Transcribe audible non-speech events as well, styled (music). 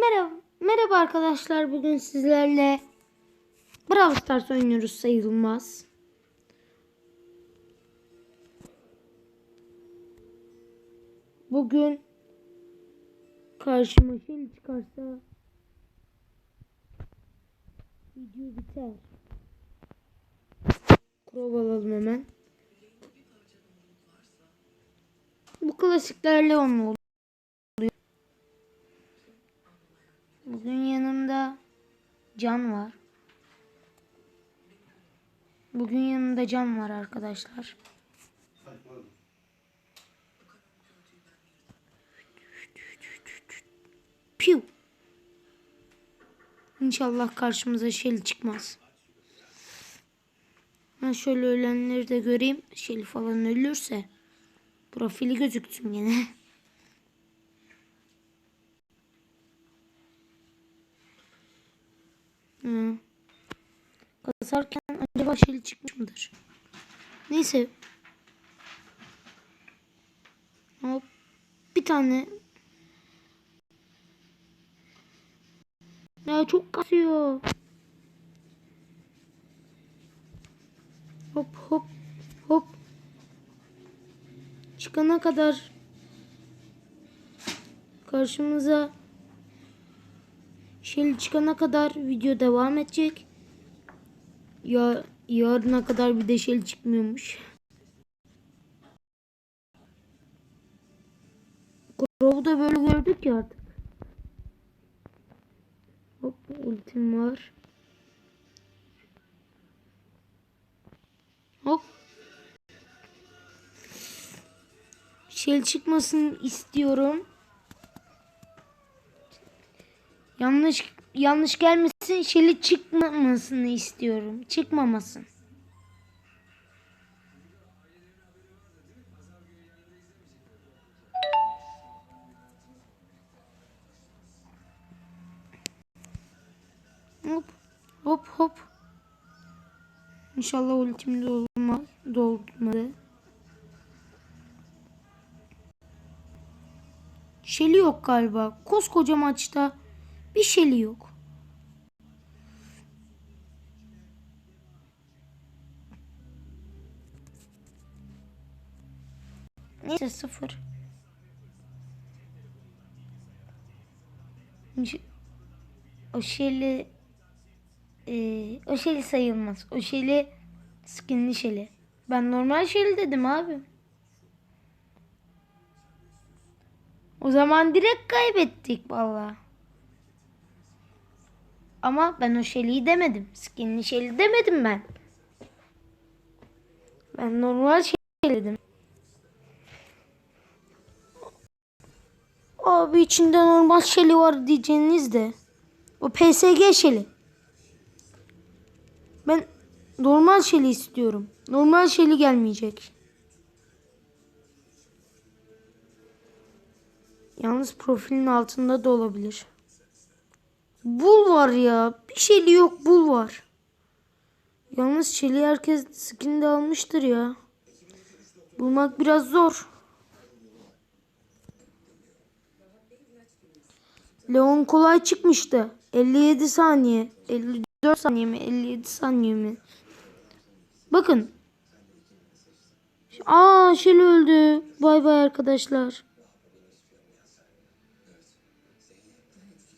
Merhaba, merhaba arkadaşlar. Bugün sizlerle Brawl Stars oynuyoruz sayılmaz. Bugün karşıma şey çıkarsa video biter. Krov alalım hemen. Bu klasiklerle onun Bugün yanımda Can var. Bugün yanımda Can var arkadaşlar. Piu. İnşallah karşımıza Shelly çıkmaz. Ben şöyle ölenleri de göreyim. Shelly falan ölürse profili gözüksün yine. (laughs) Hı. Kasarken acaba Shelly çıkmış mıdır? Neyse. Hop. Bir tane. Ya çok kasıyor. Hop hop hop. Çıkana kadar karşımıza Shelly çıkana kadar video devam edecek. Ya yarına kadar bir de Shelly çıkmıyormuş. Crow'u da böyle gördük ya artık. Hop ultim var. Hop. Shell çıkmasın istiyorum. Yanlış yanlış gelmesin. Shell'i çıkmamasını istiyorum. Çıkmamasın. Hop hop hop. İnşallah ultim dolma, dolmadı. Şeli yok galiba. Koskoca maçta bir şeli yok. Neyse sıfır. O şeli ee, o şeli sayılmaz. O şeli skinli şeli. Ben normal şeli dedim abi. O zaman direkt kaybettik valla. Ama ben o şeliyi demedim. Skinli şeli demedim ben. Ben normal şeli dedim. Abi içinde normal şeli var diyeceğiniz de. O PSG şeli. Ben normal şeli istiyorum. Normal şeli gelmeyecek. Yalnız profilin altında da olabilir. Bul var ya. Bir şeli yok bul var. Yalnız şeli herkes skinde almıştır ya. Bulmak biraz zor. Leon kolay çıkmıştı. 57 saniye. 54 saniye mi? 57 saniye mi? Bakın. Aa Şeli öldü. Bay bay arkadaşlar.